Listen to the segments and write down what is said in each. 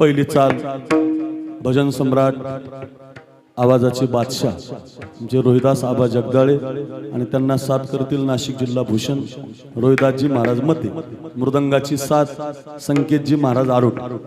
पहिली चाल भजन सम्राट आवाजाचे बादशाह जे रोहिदास आबा जगदाळे आणि त्यांना साथ करतील नाशिक जिल्हा भूषण रोहिदासजी महाराज मते मृदंगाची साथ संकेतजी महाराज आरोप. आरोप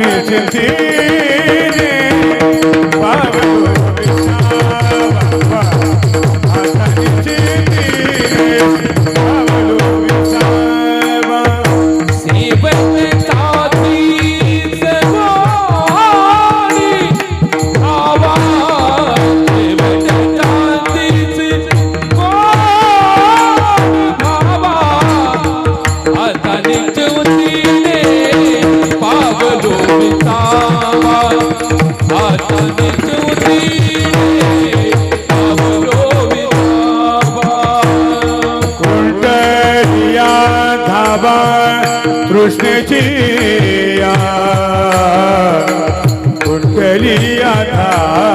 నిలిచింది कृष्ण जिया कुंडलिया था